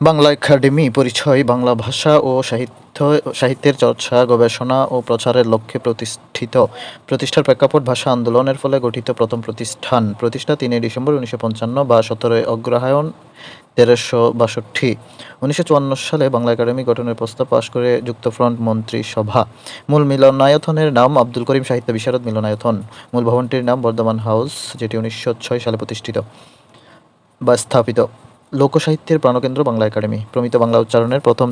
Bangla academy, পরিচয়, বাংলা ভাষা ও সাহিত্য, সাহিত্যের চর্চা, গবেষণা ও প্রচারের লক্ষ্যে প্রতিষ্ঠিত প্রতিষ্ঠার প্রেক্ষাপট ভাষা আন্দোলনের ফলে গঠিত প্রথম প্রতিষ্ঠান। প্রতিষ্ঠা তিনই ডিসেম্বর উনিশশো পঞ্চান্ন বা সতেরোই অগ্রহায়ণ তেরোশো বাষট্টি। উনিশশো চুয়ান্ন সালে বাংলা একাডেমি গঠনের প্রস্তাব পাশ করে যুক্তফ্রন্ট মন্ত্রিসভা। মূল মিলনায়তনের নাম আব্দুল করিম সাহিত্য বিশারদ মিলনায়তন। মূল ভবনটির নাম বর্ধমান হাউস, যেটি উনিশশো ছয় সালে প্রতিষ্ঠিত বা স্থাপিত। লোকসাহিত্যের প্রাণকেন্দ্র বাংলা একাডেমি। প্রমিত বাংলা উচ্চারণের প্রথম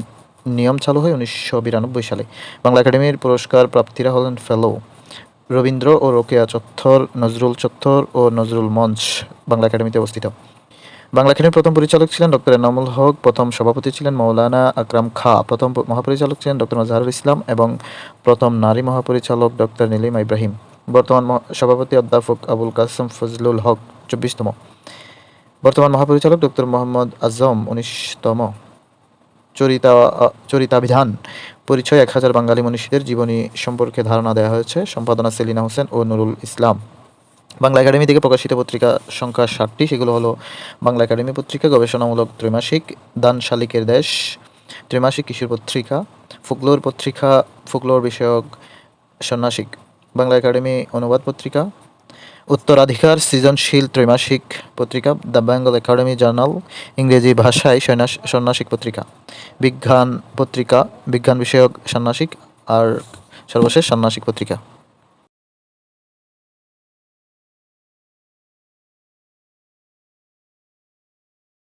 নিয়ম চালু হয় উনিশশো বিরানব্বই সালে। বাংলা একাডেমির পুরস্কার প্রাপ্তিরা হলেন ফেলো, রবীন্দ্র ও রোকেয়া চত্বর, নজরুল চত্বর ও নজরুল মঞ্চ বাংলা একাডেমিতে অবস্থিত। বাংলা একাডেমির প্রথম পরিচালক ছিলেন ডক্টর এনামুল হক, প্রথম সভাপতি ছিলেন মৌলানা আকরাম খা, প্রথম মহাপরিচালক ছিলেন ডক্টর মাজহারুল ইসলাম এবং প্রথম নারী মহাপরিচালক ডক্টর নীলিমা ইব্রাহিম। বর্তমান সভাপতি অধ্যাপক আবুল কাসম ফজলুল হক চব্বিশতম। বর্তমান মহাপরিচালক ডক্টর মোহাম্মদ আজম উনিশতম চরিতা চরিতাভিধান পরিচয় এক হাজার বাঙালি মনীষীদের জীবনী সম্পর্কে ধারণা দেওয়া হয়েছে। সম্পাদনা সেলিনা হোসেন ও নুরুল ইসলাম। বাংলা একাডেমি থেকে প্রকাশিত পত্রিকা সংখ্যা ষাটটি। সেগুলো হলো বাংলা একাডেমি পত্রিকা, গবেষণামূলক ত্রৈমাসিক, দান শালিকের দেশ, ত্রৈমাসিক কিশোর পত্রিকা, ফোকলোর পত্রিকা, ফোকলোর বিষয়ক সন্ন্যাসিক। বাংলা একাডেমি অনুবাদ পত্রিকা উত্তরাধিকার, সৃজনশীল ত্রৈমাসিক পত্রিকা, দ্য বেঙ্গল একাডেমি জার্নাল, ইংরেজি ভাষায় সন্ন্যাস- সন্ন্যাসিক পত্রিকা, বিজ্ঞান পত্রিকা, বিজ্ঞান বিষয়ক সন্ন্যাসিক, আর সর্বশেষ সন্ন্যাসিক পত্রিকা।